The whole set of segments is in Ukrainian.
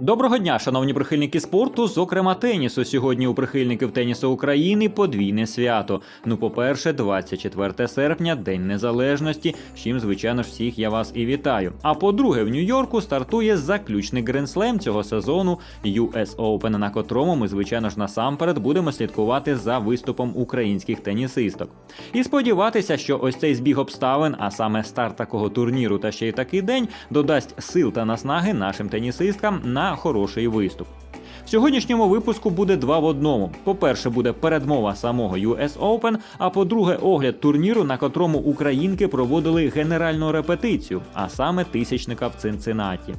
Доброго дня, шановні прихильники спорту, зокрема тенісу. Сьогодні у прихильників тенісу України подвійне свято. Ну, по-перше, 24 серпня, День Незалежності. з Чим, звичайно ж, всіх я вас і вітаю. А по-друге, в Нью-Йорку стартує заключний гренслем цього сезону US Open, на котрому ми, звичайно ж, насамперед будемо слідкувати за виступом українських тенісисток. І сподіватися, що ось цей збіг обставин, а саме старт такого турніру та ще й такий день, додасть сил та наснаги нашим тенісисткам на хороший виступ. В сьогоднішньому випуску буде два в одному. По-перше, буде передмова самого US Open, а по-друге, огляд турніру, на котрому українки проводили генеральну репетицію, а саме тисячника в Цинциннаті.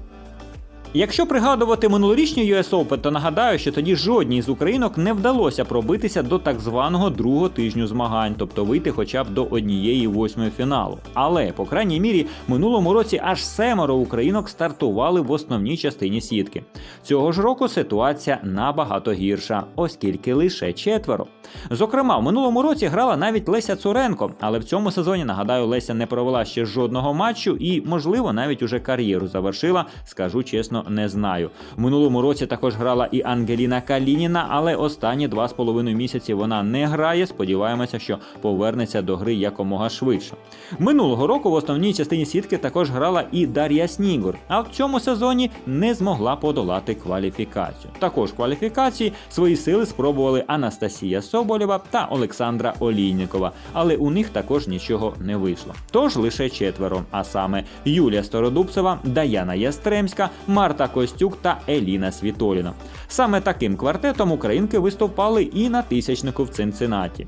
Якщо пригадувати минулорічні US Open, то нагадаю, що тоді жодній з українок не вдалося пробитися до так званого другого тижню змагань, тобто вийти хоча б до однієї восьмої фіналу. Але, по крайній мірі, минулому році аж семеро українок стартували в основній частині сітки. Цього ж року ситуація набагато гірша, оскільки лише четверо. Зокрема, в минулому році грала навіть Леся Цуренко, але в цьому сезоні, нагадаю, Леся не провела ще жодного матчу і, можливо, навіть уже кар'єру завершила, скажу чесно, не знаю. В минулому році також грала і Ангеліна Калініна, але останні два з половиною місяці вона не грає. Сподіваємося, що повернеться до гри якомога швидше. Минулого року в основній частині сітки також грала і Дар'я Снігур, а в цьому сезоні не змогла подолати кваліфікацію. Також в кваліфікації свої сили спробували Анастасія Соболєва та Олександра Олійникова, але у них також нічого не вийшло. Тож лише четверо, а саме Юлія Стародубцева, Даяна Ястремська, Марта Костюк та Еліна Світоліна. Саме таким квартетом українки виступали і на тисячнику в Цинциннаті.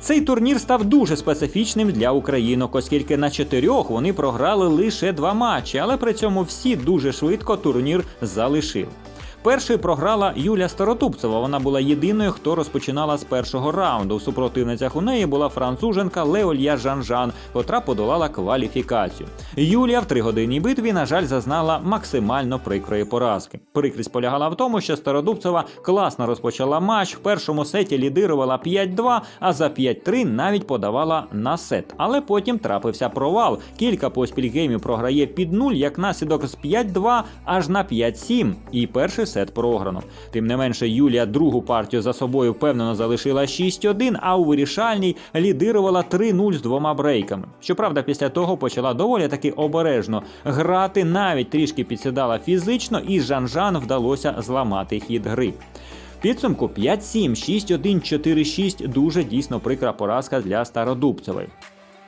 Цей турнір став дуже специфічним для українок, оскільки на чотирьох вони програли лише два матчі, але при цьому всі дуже швидко турнір залишили. Першою програла Юля Старотупцева. Вона була єдиною, хто розпочинала з першого раунду. У супротивницях у неї була француженка Леолья Жанжан, котра подолала кваліфікацію. Юлія в тригодинній битві, на жаль, зазнала максимально прикрої поразки. Прикрість полягала в тому, що Стародубцева класно розпочала матч. В першому сеті лідирувала 5-2, а за 5-3 навіть подавала на сет. Але потім трапився провал. Кілька поспіль геймів програє під нуль, як наслідок з 5-2 аж на 5-7. І перший сет програно. Тим не менше, Юлія другу партію за собою впевнено залишила 6-1, а у вирішальній лідирувала 3-0 з двома брейками. Щоправда, після того почала доволі таки обережно грати, навіть трішки підсідала фізично, і Жан-Жан вдалося зламати хід гри. Підсумку 5-7, 6-1, 4-6 дуже дійсно прикра поразка для Стародубцевої.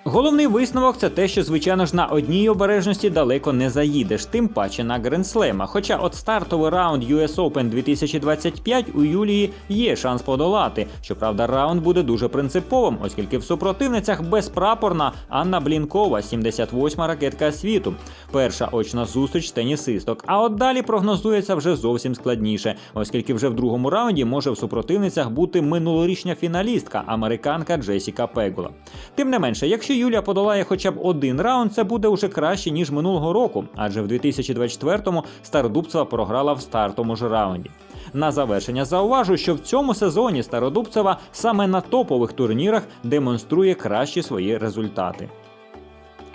Головний висновок це те, що звичайно ж на одній обережності далеко не заїдеш, тим паче на Гренслема. Хоча от стартовий раунд US Open 2025 у Юлії є шанс подолати. Щоправда, раунд буде дуже принциповим, оскільки в супротивницях безпрапорна Анна Блінкова, 78-ма ракетка світу. Перша очна зустріч тенісисток. А от далі прогнозується вже зовсім складніше, оскільки вже в другому раунді може в супротивницях бути минулорічня фіналістка, американка Джесіка Пегула. Тим не менше, якщо Юлія подолає хоча б один раунд, це буде вже краще ніж минулого року, адже в 2024-му Стародубцева програла в стартовому ж раунді. На завершення зауважу, що в цьому сезоні Стародубцева саме на топових турнірах демонструє кращі свої результати.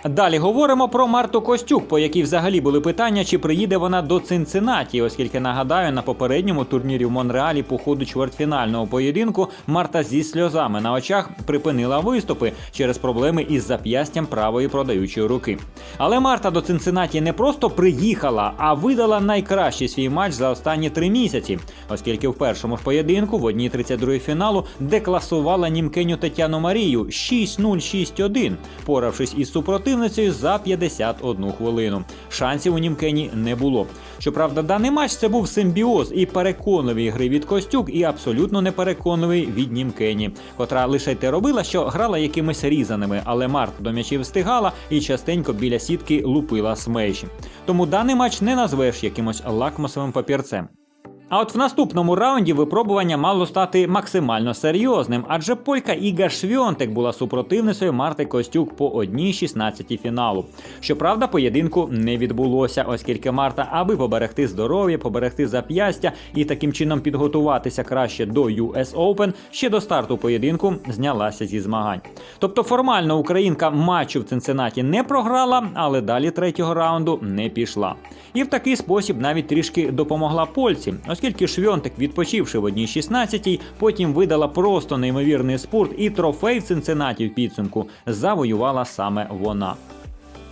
Далі говоримо про Марту Костюк, по якій взагалі були питання, чи приїде вона до Цинциннаті, оскільки нагадаю, на попередньому турнірі в Монреалі по ходу чвертьфінального поєдинку Марта зі сльозами на очах припинила виступи через проблеми із зап'ястям правої продаючої руки. Але Марта до Цинциннаті не просто приїхала, а видала найкращий свій матч за останні три місяці, оскільки в першому ж поєдинку в одній 32 фіналу декласувала німкеню Тетяну Марію 6-0-6-1, поравшись із супротивницею за 51 хвилину. Шансів у німкені не було. Щоправда, даний матч це був симбіоз і переконливі гри від Костюк, і абсолютно непереконливий від Німкені, котра лише те робила, що грала якимись різаними, але Марта до м'ячів встигала і частенько біля сітки лупила смеші. Тому даний матч не назвеш якимось лакмусовим папірцем. А от в наступному раунді випробування мало стати максимально серйозним, адже полька Іга Швьонтек була супротивницею Марти Костюк по одній 16 фіналу. Щоправда, поєдинку не відбулося, оскільки Марта, аби поберегти здоров'я, поберегти зап'ястя і таким чином підготуватися краще до US Open, ще до старту поєдинку знялася зі змагань. Тобто формально українка матчу в Цинциннаті не програла, але далі третього раунду не пішла. І в такий спосіб навіть трішки допомогла польці, оскільки Швьонтик, відпочивши в одній 16-й, потім видала просто неймовірний спорт і трофей в Цинценаті в підсумку завоювала саме вона.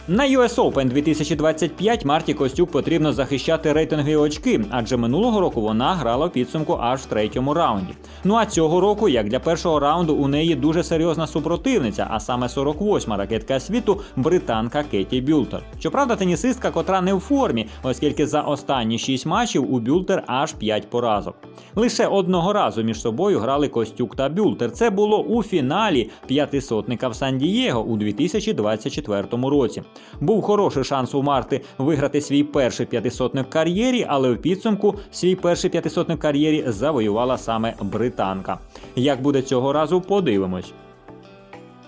На US Open 2025 Марті Костюк потрібно захищати рейтингові очки, адже минулого року вона грала в підсумку аж в третьому раунді. Ну а цього року, як для першого раунду, у неї дуже серйозна супротивниця, а саме 48-ма ракетка світу британка Кеті Бюлтер. Щоправда, тенісистка, котра не в формі, оскільки за останні 6 матчів у Бюлтер аж 5 поразок. Лише одного разу між собою грали Костюк та Бюлтер. Це було у фіналі п'ятисотника в Сан-Дієго у 2024 році. Був хороший шанс у Марти виграти свій перший п'ятисотник кар'єрі, але в підсумку свій перший п'ятисотник кар'єрі завоювала саме британка. Як буде цього разу, подивимось.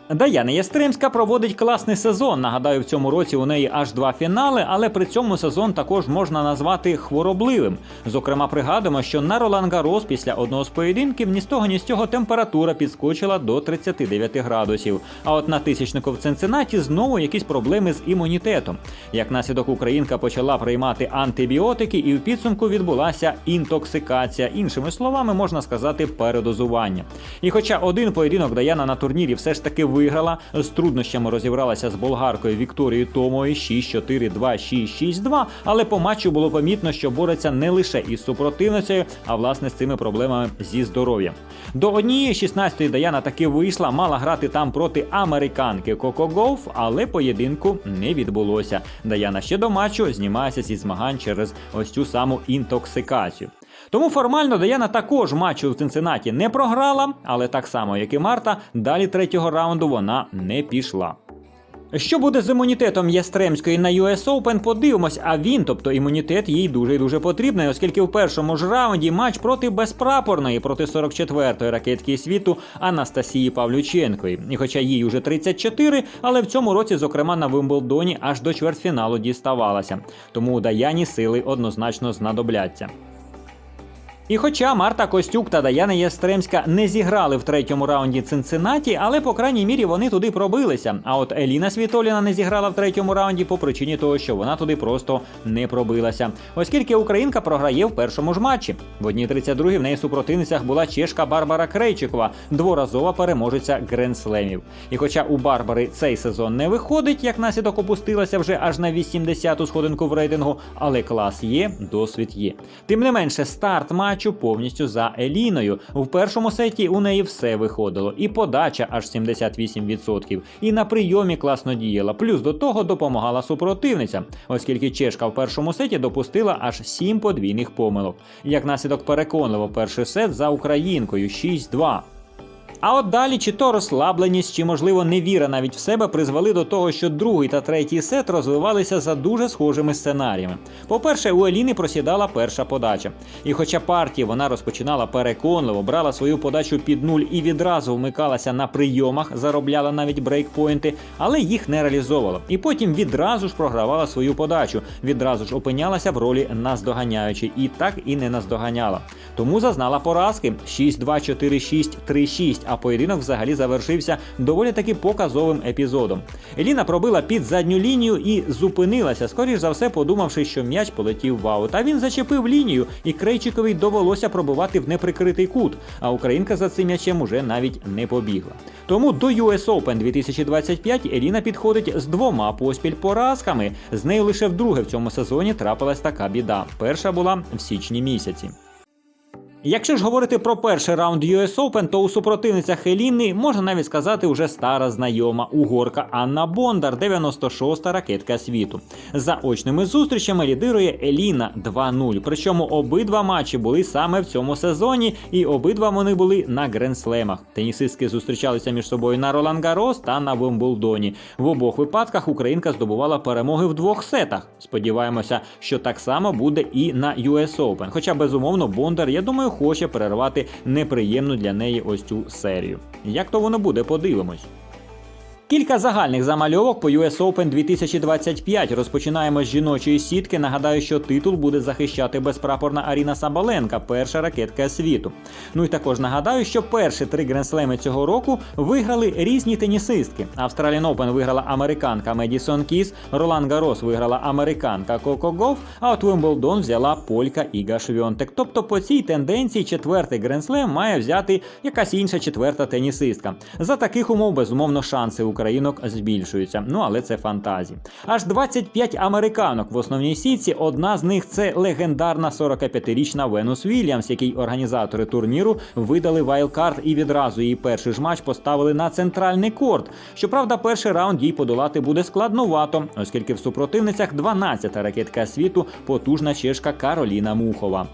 Даяна Ястремська проводить класний сезон. Нагадаю, в цьому році у неї аж два фінали, але при цьому сезон також можна назвати хворобливим. Зокрема, пригадуємо, що на Ролан Гарос після одного з поєдинків ні з того, ні з цього температура підскочила до 39 градусів. А от на тисячнику в Цинциннаті знову якісь проблеми з імунітетом. Як наслідок Українка почала приймати антибіотики, і в підсумку відбулася інтоксикація. Іншими словами, можна сказати, передозування. І хоча один поєдинок Даяна на турнірі все ж таки виграла, з труднощами розібралася з болгаркою Вікторією Томою 6-4, 2-6-6-2, але по матчу було помітно, що бореться не лише із супротивницею, а власне з цими проблемами зі здоров'ям. До однієї 16-ї Даяна таки вийшла, мала грати там проти американки Коко Гоуф, але поєдинку не відбулося. Даяна ще до матчу знімається зі змагань через ось цю саму інтоксикацію. Тому формально Даяна також матчу в Цинциннаті не програла, але так само, як і Марта, далі третього раунду вона не пішла. Що буде з імунітетом Ястремської на US Open, подивимось, а він, тобто імунітет, їй дуже і дуже потрібний, оскільки в першому ж раунді матч проти безпрапорної, проти 44-ї ракетки світу Анастасії Павлюченкої. І хоча їй уже 34, але в цьому році, зокрема на Вимблдоні, аж до чвертьфіналу діставалася. Тому у Даяні сили однозначно знадобляться. І хоча Марта Костюк та Даяна Ястремська не зіграли в третьому раунді Цинциннаті, але по крайній мірі вони туди пробилися. А от Еліна Світоліна не зіграла в третьому раунді по причині того, що вона туди просто не пробилася. Оскільки Українка програє в першому ж матчі. В одній 32 в неї супротивницях була чешка Барбара Крейчикова, дворазова переможеця Гренслемів. І хоча у Барбари цей сезон не виходить, як наслідок опустилася вже аж на 80-ту сходинку в рейтингу, але клас є, досвід є. Тим не менше, старт матчу матчу повністю за Еліною. В першому сеті у неї все виходило, і подача аж 78%, і на прийомі класно діяла. Плюс до того допомагала супротивниця, оскільки чешка в першому сеті допустила аж 7 подвійних помилок. Як наслідок переконливо перший сет за українкою 6-2. А от далі чи то розслабленість, чи можливо невіра навіть в себе призвели до того, що другий та третій сет розвивалися за дуже схожими сценаріями. По-перше, у Еліни просідала перша подача. І хоча партії вона розпочинала переконливо, брала свою подачу під нуль і відразу вмикалася на прийомах, заробляла навіть брейкпойнти, але їх не реалізовувала. І потім відразу ж програвала свою подачу, відразу ж опинялася в ролі наздоганяючої і так і не наздоганяла. Тому зазнала поразки 6-2, 4-6, 3-6 а поєдинок взагалі завершився доволі таки показовим епізодом. Еліна пробила під задню лінію і зупинилася, скоріш за все, подумавши, що м'яч полетів в аут. А він зачепив лінію, і Крейчиковій довелося пробивати в неприкритий кут. А українка за цим м'ячем уже навіть не побігла. Тому до US Open 2025 Еліна підходить з двома поспіль поразками. З нею лише вдруге в цьому сезоні трапилась така біда. Перша була в січні місяці. Якщо ж говорити про перший раунд US Open, то у супротивницях Хеліни можна навіть сказати уже стара знайома угорка Анна Бондар, 96-та ракетка світу. За очними зустрічами лідирує Еліна 2-0. Причому обидва матчі були саме в цьому сезоні, і обидва вони були на гренслемах. Тенісистки зустрічалися між собою на Ролан Гарос та на Вимблдоні. В обох випадках Українка здобувала перемоги в двох сетах. Сподіваємося, що так само буде і на US Open. Хоча безумовно Бондар, я думаю, хоче перервати неприємну для неї ось цю серію. Як то воно буде, подивимось. Кілька загальних замальовок по US Open 2025. Розпочинаємо з жіночої сітки. Нагадаю, що титул буде захищати безпрапорна Аріна Сабаленка, перша ракетка світу. Ну і також нагадаю, що перші три гренслеми цього року виграли різні тенісистки. Australian Open виграла американка Медісон Кіс, Ролан Гарос виграла американка Коко Гоф, а от Вимблдон взяла полька Іга Швьонтек. Тобто по цій тенденції четвертий гренслем має взяти якась інша четверта тенісистка. За таких умов, безумовно, шанси українок збільшуються. Ну але це фантазії. Аж 25 американок в основній сітці. Одна з них це легендарна 45-річна Венус Вільямс, якій організатори турніру видали вайлдкарт і відразу її перший ж матч поставили на центральний корт. Щоправда, перший раунд їй подолати буде складновато, оскільки в супротивницях 12-та ракетка світу потужна чешка Кароліна Мухова.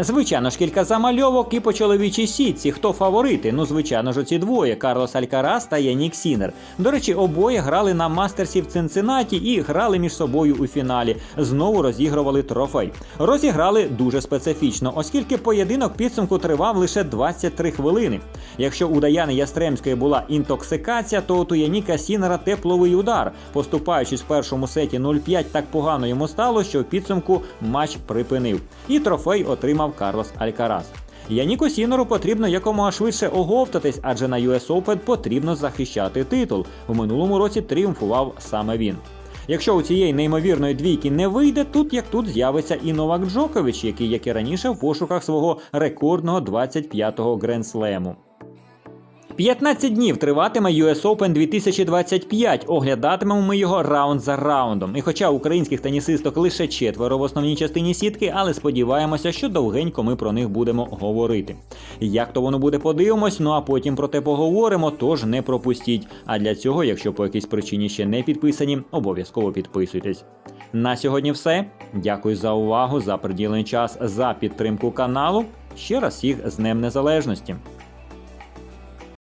Звичайно ж, кілька замальовок і по чоловічій сітці. Хто фаворити? Ну, звичайно ж, оці двоє Карлос Алькарас та Янік Сінер. До речі, обоє грали на мастерсі в Цинциннаті і грали між собою у фіналі. Знову розігрували трофей. Розіграли дуже специфічно, оскільки поєдинок підсумку тривав лише 23 хвилини. Якщо у Даяни Ястремської була інтоксикація, то от у Яніка Сінера тепловий удар. Поступаючись в першому сеті 0-5, так погано йому стало, що в підсумку матч припинив. І трофей отримав Карлос Алькарас. Яніку Сінору потрібно якомога швидше оговтатись, адже на US Open потрібно захищати титул. У минулому році тріумфував саме він. Якщо у цієї неймовірної двійки не вийде, тут як тут з'явиться і Новак Джокович, який, як і раніше, в пошуках свого рекордного 25-го гренслему. 15 днів триватиме US Open 2025. Оглядатимемо ми його раунд за раундом. І хоча українських тенісисток лише четверо в основній частині сітки, але сподіваємося, що довгенько ми про них будемо говорити. Як то воно буде, подивимось, ну а потім про те поговоримо, тож не пропустіть. А для цього, якщо по якійсь причині ще не підписані, обов'язково підписуйтесь. На сьогодні все. Дякую за увагу, за приділений час, за підтримку каналу. Ще раз всіх з Днем Незалежності.